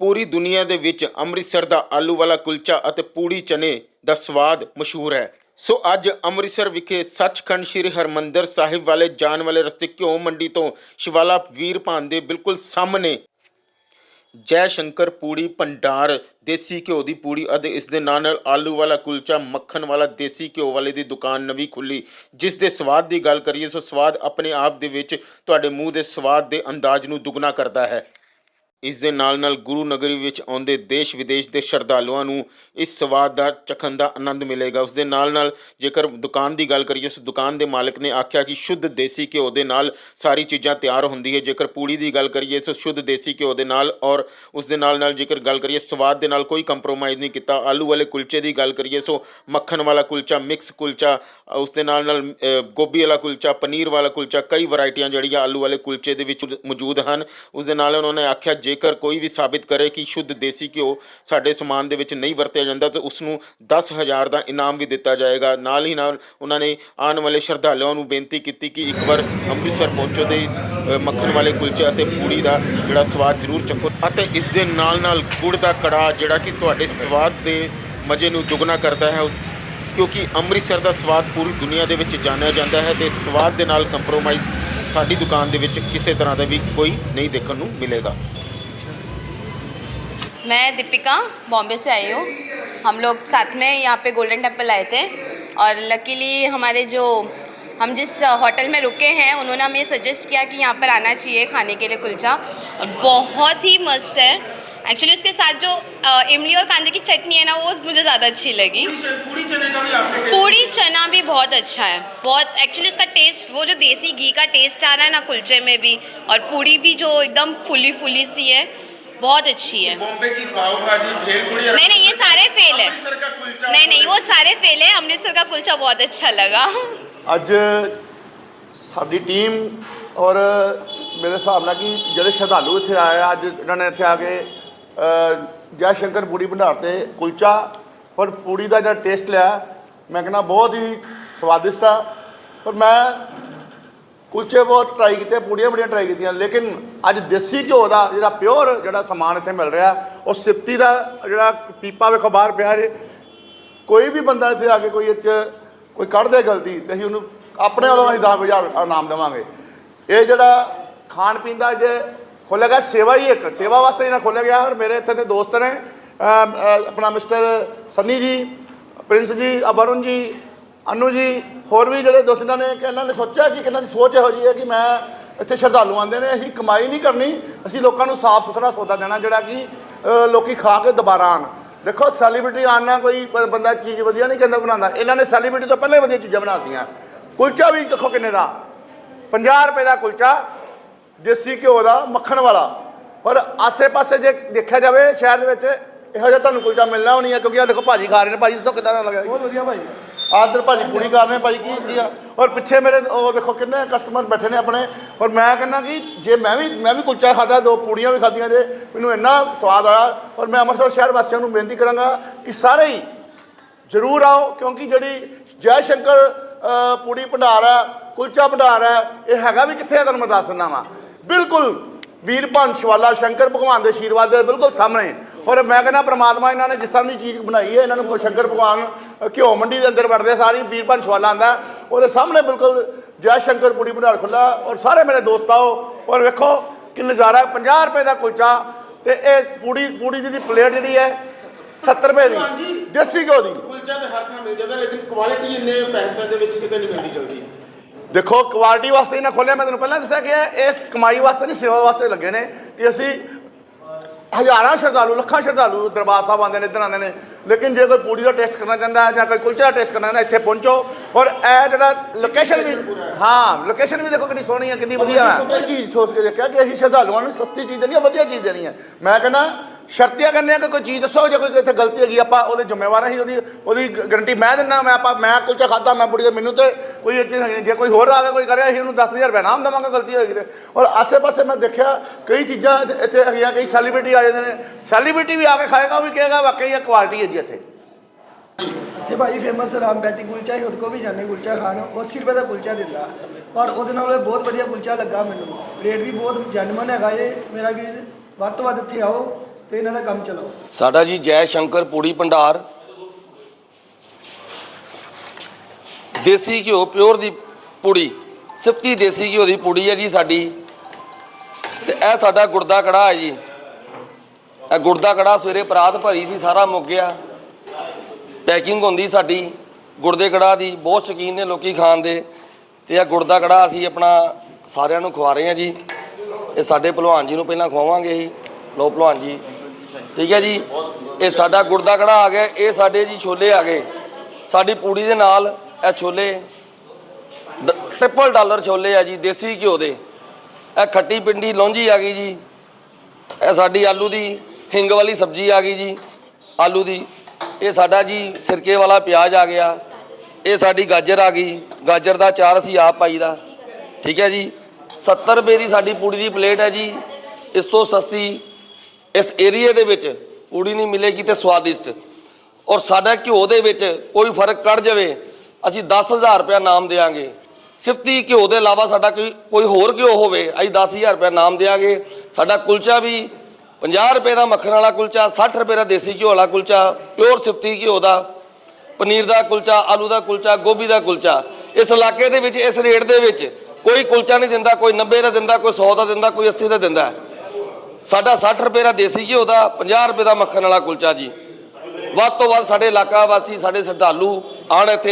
ਪੂਰੀ ਦੁਨੀਆ ਦੇ ਵਿੱਚ ਅੰਮ੍ਰਿਤਸਰ ਦਾ ਆਲੂ ਵਾਲਾ ਕੁਲਚਾ ਅਤੇ ਪੂੜੀ ਚਨੇ ਦਾ ਸਵਾਦ ਮਸ਼ਹੂਰ ਹੈ। ਸੋ ਅੱਜ ਅੰਮ੍ਰਿਤਸਰ ਵਿਖੇ ਸੱਚਖੰਡ ਸ੍ਰੀ ਹਰਮੰਦਰ ਸਾਹਿਬ ਵਾਲੇ ਜਾਣ ਵਾਲੇ ਰਸਤੇ ਘਿਓ ਮੰਡੀ ਤੋਂ ਸ਼ਿਵਾਲਾ ਵੀਰ ਭਾਨ ਦੇ ਬਿਲਕੁਲ ਸਾਹਮਣੇ ਜੈ ਸ਼ੰਕਰ ਪੂੜੀ ਭੰਡਾਰ, ਦੇਸੀ ਘਿਓ ਦੀ ਪੂੜੀ ਅਤੇ ਇਸ ਦੇ ਨਾਲ ਨਾਲ ਆਲੂ ਵਾਲਾ ਕੁਲਚਾ, ਮੱਖਣ ਵਾਲਾ ਦੇਸੀ ਘਿਓ ਵਾਲੇ ਦੀ ਦੁਕਾਨ ਨਵੀਂ ਖੁੱਲੀ। ਜਿਸ ਦੇ ਸਵਾਦ ਦੀ ਗੱਲ ਕਰੀਏ, ਸੋ ਸਵਾਦ ਆਪਣੇ ਆਪ ਦੇ ਵਿੱਚ ਤੁਹਾਡੇ ਮੂੰਹ ਦੇ ਸਵਾਦ ਦੇ ਅੰਦਾਜ਼ ਨੂੰ ਦੁੱਗਣਾ ਕਰਦਾ ਹੈ। ਇਸ ਦੇ ਨਾਲ ਨਾਲ ਗੁਰੂ ਨਗਰੀ ਵਿੱਚ ਆਉਂਦੇ ਦੇਸ਼ ਵਿਦੇਸ਼ ਦੇ ਸ਼ਰਧਾਲੂਆਂ ਨੂੰ ਇਸ ਸਵਾਦ ਦਾ, ਚਖਣ ਦਾ ਆਨੰਦ ਮਿਲੇਗਾ। ਉਸ ਦੇ ਨਾਲ ਨਾਲ ਜੇਕਰ ਦੁਕਾਨ ਦੀ ਗੱਲ ਕਰੀਏ, ਉਸ ਦੁਕਾਨ ਦੇ ਮਾਲਕ ਨੇ ਆਖਿਆ ਕਿ ਸ਼ੁੱਧ ਦੇਸੀ ਘਿਓ ਦੇ ਨਾਲ ਸਾਰੀ ਚੀਜ਼ਾਂ ਤਿਆਰ ਹੁੰਦੀ ਹੈ। ਜੇਕਰ ਪੂੜੀ ਦੀ ਗੱਲ ਕਰੀਏ ਸੋ ਸ਼ੁੱਧ ਦੇਸੀ ਘਿਓ ਦੇ ਨਾਲ ਔਰ ਉਸ ਦੇ ਨਾਲ ਨਾਲ ਜੇਕਰ ਗੱਲ ਕਰੀਏ, ਸਵਾਦ ਦੇ ਨਾਲ ਕੋਈ ਕੰਪਰੋਮਾਈਜ਼ ਨਹੀਂ ਕੀਤਾ। ਆਲੂ ਵਾਲੇ ਕੁਲਚੇ ਦੀ ਗੱਲ ਕਰੀਏ, ਸੋ ਮੱਖਣ ਵਾਲਾ ਕੁਲਚਾ ਮਿਕਸ ਕੁਲਚਾ, ਉਸ ਦੇ ਨਾਲ ਨਾਲ ਗੋਭੀ ਵਾਲਾ ਕੁਲਚਾ, ਪਨੀਰ ਵਾਲਾ ਕੁਲਚਾ, ਕਈ ਵੈਰਾਈਟੀਆਂ ਜਿਹੜੀਆਂ ਆਲੂ ਵਾਲੇ ਕੁਲਚੇ ਦੇ ਵਿੱਚ ਮੌਜੂਦ ਹਨ। ਉਸ ਦੇ ਨਾਲ ਉਹਨਾਂ ਨੇ ਆਖਿਆ ਜੇਕਰ ਕੋਈ ਵੀ ਸਾਬਿਤ ਕਰੇ ਕਿ ਸ਼ੁੱਧ ਦੇਸੀ ਘਿਓ ਸਾਡੇ ਸਮਾਨ ਦੇ ਵਿੱਚ ਨਹੀਂ ਵਰਤਿਆ ਜਾਂਦਾ, ਤਾਂ ਉਸ ਨੂੰ 10000 ਦਾ ਇਨਾਮ ਵੀ ਦਿੱਤਾ ਜਾਏਗਾ। ਨਾਲ ਹੀ ਨਾਲ ਉਹਨਾਂ ਨੇ ਆਉਣ ਵਾਲੇ ਸ਼ਰਧਾਲੂਆਂ ਨੂੰ ਬੇਨਤੀ ਕੀਤੀ ਕਿ ਇੱਕ ਵਾਰ ਅੰਮ੍ਰਿਤਸਰ ਪਹੁੰਚੋ ਤੇ ਇਸ ਮੱਖਣ ਵਾਲੇ ਕੁਲਚੇ ਅਤੇ ਪੂੜੀ ਦਾ ਜਿਹੜਾ ਸਵਾਦ ਜ਼ਰੂਰ ਚੱਖੋ ਅਤੇ ਇਸ ਦੇ ਨਾਲ ਨਾਲ ਗੁੜ ਦਾ ਕੜਾ ਜਿਹੜਾ ਕਿ ਤੁਹਾਡੇ ਸਵਾਦ ਦੇ ਮਜ਼ੇ ਨੂੰ ਦੁੱਗਣਾ ਕਰਦਾ ਹੈ। ਕਿਉਂਕਿ ਅੰਮ੍ਰਿਤਸਰ ਦਾ ਸਵਾਦ ਪੂਰੀ ਦੁਨੀਆ ਦੇ ਵਿੱਚ ਜਾਣਿਆ ਜਾਂਦਾ ਹੈ ਤੇ ਸਵਾਦ ਦੇ ਨਾਲ ਕੰਪਰੋਮਾਈਜ਼ ਸਾਡੀ ਦੁਕਾਨ ਦੇ ਵਿੱਚ ਕਿਸੇ ਤਰ੍ਹਾਂ ਦਾ ਵੀ ਕੋਈ ਨਹੀਂ ਦੇਖਣ ਨੂੰ ਮਿਲੇਗਾ। मैं दीपिका बॉम्बे से आई हूँ। हम लोग साथ में यहाँ पे गोल्डन टेंपल आए थे। और लकीली हमारे जो हम जिस होटल में रुके हैं उन्होंने हमें सजेस्ट किया कि यहाँ पर आना चाहिए खाने के लिए कुलचा। और बहुत ही मस्त है। एक्चुअली उसके साथ जो इमली और कांदे की चटनी है ना वो मुझे ज़्यादा अच्छी लगी। पूरी चने का भी आपने पूड़ी चना भी बहुत अच्छा है। बहुत एक्चुअली उसका टेस्ट वो जो देसी घी का टेस्ट आ रहा है ना कुलचे में भी और पूड़ी भी जो एकदम फुली फुली सी है बहुत अच्छी है बॉम्बे की पाव भाजी भेलपुरी नहीं नहीं ये सारे फेल है अमृतसर का कुलचा नहीं नहीं वो सारे फेल है अमृतसर का कुलचा बहुत अच्छा लगा ਅੱਜ ਸਾਡੀ ਟੀਮ ਔਰ ਮੇਰੇ ਹਿਸਾਬ ਨਾਲ ਕਿ ਜਿਹੜੇ ਸ਼ਰਧਾਲੂ ਇੱਥੇ ਆਏ ਆ ਅੱਜ ਇਹਨਾਂ ਨੇ ਇੱਥੇ ਆ ਕੇ ਅ, ਜੈ ਸ਼ੰਕਰ ਪੂੜੀ ਭੰਡਾਰ ਤੇ ਕੁਲਚਾ ਔਰ ਪੂੜੀ ਦਾ ਜਿਹੜਾ ਟੇਸਟ ਲਿਆ ਮੈਂ ਕਹਿੰਦਾ ਬਹੁਤ ਹੀ ਸਵਾਦਿਸ਼ਟ ਆ ਪਰ ਮੈਂ ਕੁਲਚੇ ਬਹੁਤ ਟਰਾਈ ਕੀਤੇ ਪੂੜੀਆਂ ਬੜੀਆਂ ਟਰਾਈ ਕੀਤੀਆਂ ਲੇਕਿਨ ਅੱਜ ਦੇਸੀ ਘਿਓ ਦਾ ਜਿਹੜਾ ਪਿਓਰ ਜਿਹੜਾ ਸਮਾਨ ਇੱਥੇ ਮਿਲ ਰਿਹਾ ਉਹ ਸਿਫਤੀ ਦਾ ਜਿਹੜਾ ਪੀਪਾ ਵੇਖੋ ਬਾਹਰ ਪਿਆ ਜੇ ਕੋਈ ਵੀ ਬੰਦਾ ਇੱਥੇ ਆ ਕੇ ਕੋਈ ਇਹ 'ਚ ਕੋਈ ਕੱਢ ਦੇ ਗਲਤੀ ਤੇ ਅਸੀਂ ਉਹਨੂੰ ਆਪਣੇ ਵੱਲੋਂ ਅਸੀਂ 10000 ਇਨਾਮ ਦੇਵਾਂਗੇ। ਇਹ ਜਿਹੜਾ ਖਾਣ ਪੀਣ ਦਾ ਜੇ ਖੋਲ੍ਹਿਆ ਗਿਆ ਸੇਵਾ ਹੀ ਇੱਕ ਸੇਵਾ ਵਾਸਤੇ ਇਹਨਾਂ ਖੋਲ੍ਹਿਆ ਗਿਆ ਔਰ ਮੇਰੇ ਇੱਥੇ ਦੇ ਦੋਸਤ ਨੇ ਆਪਣਾ ਮਿਸਟਰ ਸੰਨੀ ਜੀ ਪ੍ਰਿੰਸ ਜੀ ਅ, ਜੀ ਅਨੂ ਜੀ ਹੋਰ ਵੀ ਜਿਹੜੇ ਦੋਸਤ ਇਹਨਾਂ ਨੇ ਕਿ ਇਹਨਾਂ ਨੇ ਸੋਚਿਆ ਕਿ ਇਹਨਾਂ ਦੀ ਸੋਚ ਇਹੋ ਜਿਹੀ ਹੈ ਕਿ ਮੈਂ ਇੱਥੇ ਸ਼ਰਧਾਲੂ ਆਉਂਦੇ ਨੇ ਅਸੀਂ ਕਮਾਈ ਨਹੀਂ ਕਰਨੀ ਅਸੀਂ ਲੋਕਾਂ ਨੂੰ ਸਾਫ਼ ਸੁਥਰਾ ਸੌਦਾ ਦੇਣਾ ਜਿਹੜਾ ਕਿ ਅ, ਲੋਕੀ ਖਾ ਕੇ ਦੁਬਾਰਾ ਆਉਣ। ਦੇਖੋ ਸੈਲੀਬ੍ਰਿਟੀ ਆਉਣ ਨਾਲ ਕੋਈ ਬੰਦਾ ਚੀਜ਼ ਵਧੀਆ ਨਹੀਂ ਕਹਿੰਦਾ ਬਣਾਉਂਦਾ। ਇਹਨਾਂ ਨੇ ਸੈਲੀਬ੍ਰਿਟੀ ਤੋਂ ਪਹਿਲਾਂ ਵਧੀਆ ਚੀਜ਼ਾਂ ਬਣਾਤੀਆਂ ਕੁਲਚਾ ਵੀ ਦੇਖੋ ਕਿੰਨੇ ਦਾ। 50 ਰੁਪਏ ਦਾ ਕੁਲਚਾ ਦੇਸੀ ਘਿਓ ਦਾ ਮੱਖਣ ਵਾਲਾ। ਪਰ ਆਸੇ-ਪਾਸੇ ਜੇ ਦੇਖਿਆ ਜਾਵੇ ਸ਼ਹਿਰ ਦੇ ਵਿੱਚ ਇਹੋ ਜਿਹਾ ਤੁਹਾਨੂੰ ਕੁਲਚਾ ਮਿਲਣਾ ਹੋਣੀ ਹੈ ਕਿਉਂਕਿ ਆ ਦੇਖੋ ਭਾਜੀ ਖਾ ਰਹੇ ਨੇ। ਭਾਜੀ ਦੱਸੋ ਕਿਦਾਂ ਦਾ ਲੱਗਾ ਬਹੁਤ ਵਧੀਆ ਭਾਜੀ। ਆਦਰ ਭਾਜੀ ਪੂਰੀ ਕਰ ਰਹੇ ਭਾਜੀ ਕੀ ਕੀ ਆ? ਔਰ ਪਿੱਛੇ ਮੇਰੇ ਉਹ ਦੇਖੋ ਕਿੰਨੇ ਕਸਟਮਰ ਬੈਠੇ ਨੇ ਆਪਣੇ। ਔਰ ਮੈਂ ਕਹਿੰਦਾ ਕਿ ਜੇ ਮੈਂ ਵੀ ਮੈਂ ਵੀ ਕੁਲਚਾ ਖਾਦਾ ਦੋ ਪੂੜੀਆਂ ਵੀ ਖਾਧੀਆਂ ਜੇ ਮੈਨੂੰ ਇੰਨਾ ਸਵਾਦ ਆਇਆ। ਔਰ ਮੈਂ ਅੰਮ੍ਰਿਤਸਰ ਸ਼ਹਿਰ ਵਾਸੀਆਂ ਨੂੰ ਬੇਨਤੀ ਕਰਾਂਗਾ ਕਿ ਸਾਰੇ ਹੀ ਜ਼ਰੂਰ ਆਓ ਕਿਉਂਕਿ ਜਿਹੜੀ ਜੈ ਸ਼ੰਕਰ ਅ, ਪੂੜੀ ਭੰਡਾਰ ਹੈ ਕੁਲਚਾ ਭੰਡਾਰ ਹੈ ਇਹ ਹੈਗਾ ਵੀ ਕਿੱਥੇ ਹੈ ਤੁਹਾਨੂੰ ਮੈਂ ਦੱਸ ਦਿੰਦਾ ਵਾਂ। ਬਿਲਕੁਲ ਵੀਰ ਭੰਸ਼ਵਾਲਾ ਸ਼ੰਕਰ ਭਗਵਾਨ ਦੇ ਆਸ਼ੀਰਵਾਦ ਦੇ ਬਿਲਕੁਲ ਸਾਹਮਣੇ। ਔਰ ਮੈਂ ਕਹਿੰਦਾ ਪ੍ਰਮਾਤਮਾ ਇਹਨਾਂ ਨੇ ਜਿਸ ਤਰ੍ਹਾਂ ਦੀ ਚੀਜ਼ ਬਣਾਈ ਹੈ ਇਹਨਾਂ ਨੂੰ ਸ਼ੰਕਰ ਭਗਵਾਨ ਘਿਓ ਮੰਡੀ ਦੇ ਅੰਦਰ ਵੜਦੇ ਸਾਰੀ ਵੀਰ ਭੰਨ ਸ਼ਵਾਲਾ ਆਂਦਾ ਉਹਦੇ ਸਾਹਮਣੇ ਬਿਲਕੁਲ ਜੈ ਸ਼ੰਕਰ ਪੂੜੀ ਭੰਡਾਰ ਖੁੱਲਾ ਔਰ ਸਾਰੇ ਮੇਰੇ ਦੋਸਤ ਆਓ ਔਰ ਵੇਖੋ ਕਿ ਨਜ਼ਾਰਾ ਹੈ। 50 ਰੁਪਏ ਦਾ ਕੁਲਚਾ ਤੇ ਇਹ ਪੂੜੀ ਪੂੜੀ ਦੀ ਪਲੇਟ ਜਿਹੜੀ ਹੈ 70 ਰੁਪਏ ਦੀ ਦੇਸੀ ਘਿਓ ਦੀ। ਕੁਲਚਾ ਤੇ ਹਰ ਥਾਂ ਮਿਲ ਜਾਂਦਾ ਲੇਕਿਨ ਕੁਆਲਿਟੀ ਇੰਨੇ ਪੈਸਿਆਂ ਦੇ ਵਿੱਚ ਕਿਤੇ ਨਹੀਂ ਮਿਲਦੀ ਜਲਦੀ। ਦੇਖੋ ਕੁਆਲਿਟੀ ਵਾਸਤੇ ਇਹਨਾਂ ਖੋਲਿਆ ਮੈਂ ਤੁਹਾਨੂੰ ਪਹਿਲਾਂ ਦੱਸਿਆ ਕਿ ਇਹ ਕਮਾਈ ਵਾਸਤੇ ਨਹੀਂ ਸੇਵਾ ਵਾਸਤੇ ਲੱਗੇ ਨੇ ਕਿ ਅਸੀਂ ਹਜ਼ਾਰਾਂ ਸ਼ਰਧਾਲੂ ਲੱਖਾਂ ਸ਼ਰਧਾਲੂ ਦਰਬਾਰ ਸਾਹਿਬ ਆਉਂਦੇ ਨੇ ਇੱਧਰ ਆਉਂਦੇ ਨੇ। ਲੇਕਿਨ ਜੇ ਕੋਈ ਪੂੜੀ ਦਾ ਟੇਸਟ ਕਰਨਾ ਚਾਹੁੰਦਾ ਹੈ ਜਾਂ ਕੋਈ ਕੁਲਚੇ ਦਾ ਟੇਸਟ ਕਰਨਾ ਚਾਹੁੰਦਾ ਇੱਥੇ ਪਹੁੰਚੋ। ਔਰ ਇਹ ਜਿਹੜਾ ਲੋਕੇਸ਼ਨ ਵੀ ਹਾਂ ਲੋਕੇਸ਼ਨ ਵੀ ਦੇਖੋ ਕਿੰਨੀ ਸੋਹਣੀ ਹੈ ਕਿੰਨੀ ਵਧੀਆ ਹੈ। ਇਹ ਚੀਜ਼ ਸੋਚ ਕੇ ਦੇਖਿਆ ਕਿ ਅਸੀਂ ਸ਼ਰਧਾਲੂਆਂ ਨੂੰ ਸਸਤੀ ਚੀਜ਼ ਦੇਣੀ ਹੈ ਵਧੀਆ ਚੀਜ਼ ਦੇਣੀ ਹੈ। ਮੈਂ ਕਹਿੰਦਾ ਸ਼ਰਤੀਆਂ ਕਰਨੇ ਆ ਕਿ ਕੋਈ ਚੀਜ਼ ਦੱਸੋ, ਜੇ ਕੋਈ ਇੱਥੇ ਗਲਤੀ ਹੈਗੀ, ਆਪਾਂ ਉਹਦੇ ਜ਼ਿੰਮੇਵਾਰ ਅਸੀਂ ਉਹਦੀ ਉਹਦੀ ਗਰੰਟੀ ਮੈਂ ਦਿੰਦਾ ਮੈਂ ਆਪਾਂ, ਮੈਂ ਕੁਲਚਾ ਖਾਦਾ ਮੈਂ ਬੁੜੀ ਮੈਨੂੰ ਤੇ ਕੋਈ ਇਹ ਚੀਜ਼ ਜੇ ਕੋਈ ਹੋਰ ਆ ਕੇ ਕੋਈ ਕਰਿਆ ਅਸੀਂ ਉਹਨੂੰ 10000 ਰੁਪਏ ਨਾਮ ਦੇਵਾਂਗੇ ਗਲਤੀ ਹੋਏਗੀ ਤੇ। ਔਰ ਆਸੇ-ਪਾਸੇ ਮੈਂ ਦੇਖਿਆ ਕਈ ਚੀਜ਼ਾਂ ਇੱਥੇ- ਹੈਗੀਆਂ, ਕਈ ਸੈਲੀਬ੍ਰਿਟੀ ਆ ਜਾਂਦੇ ਨੇ। ਸੈਲੀਬ੍ਰਿਟੀ ਵੀ ਆ ਕੇ ਖਾਏਗਾ, ਉਹ ਵੀ ਕਹੇਗਾ, ਵਾਕਈ ਇਹ ਕੁਆਲਿਟੀ ਹੈ ਜੀ ਇੱਥੇ। ਇੱਥੇ ਭਾਈ ਫੇਮਸ ਰਾਮ ਬੈਟੀ ਕੁਲਚਾ ਹੀ, ਉਹਦੇ ਕੋ ਵੀ ਜਾਂਦੇ ਕੁਲਚਾ ਖਾਣ। ਉਹ 80 ਰੁਪਏ ਦਾ ਕੁਲਚਾ ਦਿੰਦਾ। ਪਰ ਉਹਦੇ ਨਾਲ ਬਹੁਤ ਵਧੀਆ ਕੁਲਚਾ ਲੱਗਾ ਮੈਨੂੰ। ਰੇਟ ਵੀ ਬਹੁਤ ਜੈਨੂਅਨ ਹੈਗਾ ਇਹ। ਮੇਰਾ ਵੀ ਵੱਧ ਤੋਂ ਵੱਧ ਇੱਥੇ ਆਓ। ਤੇ ਇਹਨਾਂ ਦਾ ਕੰਮ ਚਲਾਓ। ਸਾਡਾ ਜੀ ਜੈ ਸ਼ੰਕਰ ਪੂੜੀ ਭੰਡਾਰ। ਦੇਸੀ ਘਿਓ, ਪਿਓਰ ਦੀ ਪੂੜੀ ਸਿਫਤੀ ਦੇਸੀ ਘਿਓ ਦੀ ਪੂੜੀ ਹੈ ਜੀ ਸਾਡੀ। ਤੇ ਇਹ ਸਾਡਾ ਗੁਰਦਾ ਕੜਾ ਹੈ ਜੀ। ਇਹ ਗੁਰਦਾ ਕੜਾ ਸਵੇਰੇ ਪਰਾਤ ਭਰੀ ਸੀ, ਸਾਰਾ ਮੁੱਕ ਗਿਆ। ਪੈਕਿੰਗ ਹੁੰਦੀ ਸਾਡੀ ਗੁਰਦੇ ਕੜਾ ਦੀ, ਬਹੁਤ ਸ਼ੌਕੀਨ ਨੇ ਲੋਕੀ ਖਾਣ ਦੇ। ਤੇ ਇਹ ਗੁਰਦਾ ਕੜਾ ਅਸੀਂ ਆਪਣਾ ਸਾਰਿਆਂ ਨੂੰ ਖਵਾ ਰਹੇ ਹਾਂ ਜੀ। ਇਹ ਸਾਡੇ ਭਲਵਾਨ ਜੀ ਨੂੰ ਪਹਿਲਾਂ ਖਵਾਵਾਂਗੇ ਜੀ। ਲੋ ਭਲਵਾਨ ਜੀ। ਠੀਕ ਹੈ ਜੀ? ਇਹ ਸਾਡਾ ਗੁਰਦਾ ਕੜਾ ਆ ਗਿਆ, ਇਹ ਸਾਡੇ ਜੀ ਛੋਲੇ ਆ ਗਏ। ਸਾਡੀ ਪੂੜੀ ਦੇ ਨਾਲ ਇਹ ਛੋਲੇ, ਡ- ਟ੍ਰਿਪਲ ਡਾਲਰ ਛੋਲੇ ਆ ਜੀ, ਦੇਸੀ ਘਿਓ ਦੇ। ਇਹ ਖੱਟੀ ਪਿੰਡੀ ਲੌਂਜੀ ਆ ਗਈ ਜੀ। ਇਹ ਸਾਡੀ ਆਲੂ ਦੀ ਹਿੰਗ ਵਾਲੀ ਸਬਜ਼ੀ ਆ ਗਈ ਜੀ, ਆਲੂ ਦੀ। ਇਹ ਸਾਡਾ ਜੀ ਸਿਰਕੇ ਵਾਲਾ ਪਿਆਜ਼ ਆ ਗਿਆ। ਇਹ ਸਾਡੀ ਗਾਜਰ ਆ ਗਈ। ਗਾਜਰ ਦਾ ਚਾਰ ਅਸੀਂ ਆਪ ਪਾਈ ਦਾ। ਠੀਕ ਹੈ ਜੀ? 70 ਰੁਪਏ ਦੀ ਸਾਡੀ ਪੂੜੀ ਦੀ ਪਲੇਟ ਹੈ ਜੀ। ਇਸ ਤੋਂ ਸਸਤੀ ਇਸ ਏਰੀਏ ਦੇ ਵਿੱਚ ਪੂੜੀ ਨਹੀਂ ਮਿਲੇਗੀ ਤੇ ਸਵਾਦਿਸ਼ਟ। ਔਰ ਸਾਡਾ ਘਿਓ ਦੇ ਵਿੱਚ ਕੋਈ ਫ਼ਰਕ ਕੱਢ ਜਾਵੇ, ਅਸੀਂ 10000 ਰੁਪਇਆ ਨਾਮ ਦੇਵਾਂਗੇ ਸਿਫਤੀ ਘਿਓ ਦੇ ਇਲਾਵਾ ਸਾਡਾ ਕੋਈ ਕੋਈ ਹੋਰ ਘਿਓ ਹੋਵੇ, ਅਸੀਂ 10000 ਰੁਪਇਆ ਨਾਮ ਦੇਵਾਂਗੇ ਸਾਡਾ ਕੁਲਚਾ ਵੀ 50 ਰੁਪਏ ਦਾ ਮੱਖਣ ਵਾਲਾ ਕੁਲਚਾ 60 ਰੁਪਏ ਦਾ ਦੇਸੀ ਘਿਓ ਵਾਲਾ ਕੁਲਚਾ, ਪਿਓਰ ਸਿਫਤੀ ਘਿਓ ਦਾ, ਪਨੀਰ ਦਾ ਕੁਲਚਾ, ਆਲੂ ਦਾ ਕੁਲਚਾ, ਗੋਭੀ ਦਾ ਕੁਲਚਾ। ਇਸ ਇਲਾਕੇ ਦੇ ਵਿੱਚ, ਇਸ ਰੇਟ ਦੇ ਵਿੱਚ ਕੋਈ ਕੁਲਚਾ ਨਹੀਂ ਦਿੰਦਾ, ਕੋਈ 90 ਦਾ ਦਿੰਦਾ, ਕੋਈ 100 ਦਾ ਦਿੰਦਾ, ਕੋਈ 80 ਦਾ ਦਿੰਦਾ। ਸਾਡਾ 60 ਰੁਪਏ ਦਾ ਦੇਸੀ ਘਿਓ ਦਾ 50 ਰੁਪਏ ਦਾ ਮੱਖਣ ਵਾਲਾ ਕੁਲਚਾ ਜੀ। ਵੱਧ ਤੋਂ ਵੱਧ ਸਾਡੇ ਇਲਾਕਾ ਵਾਸੀ, ਸਾਡੇ ਸ਼ਰਧਾਲੂ ਆਣ ਇੱਥੇ।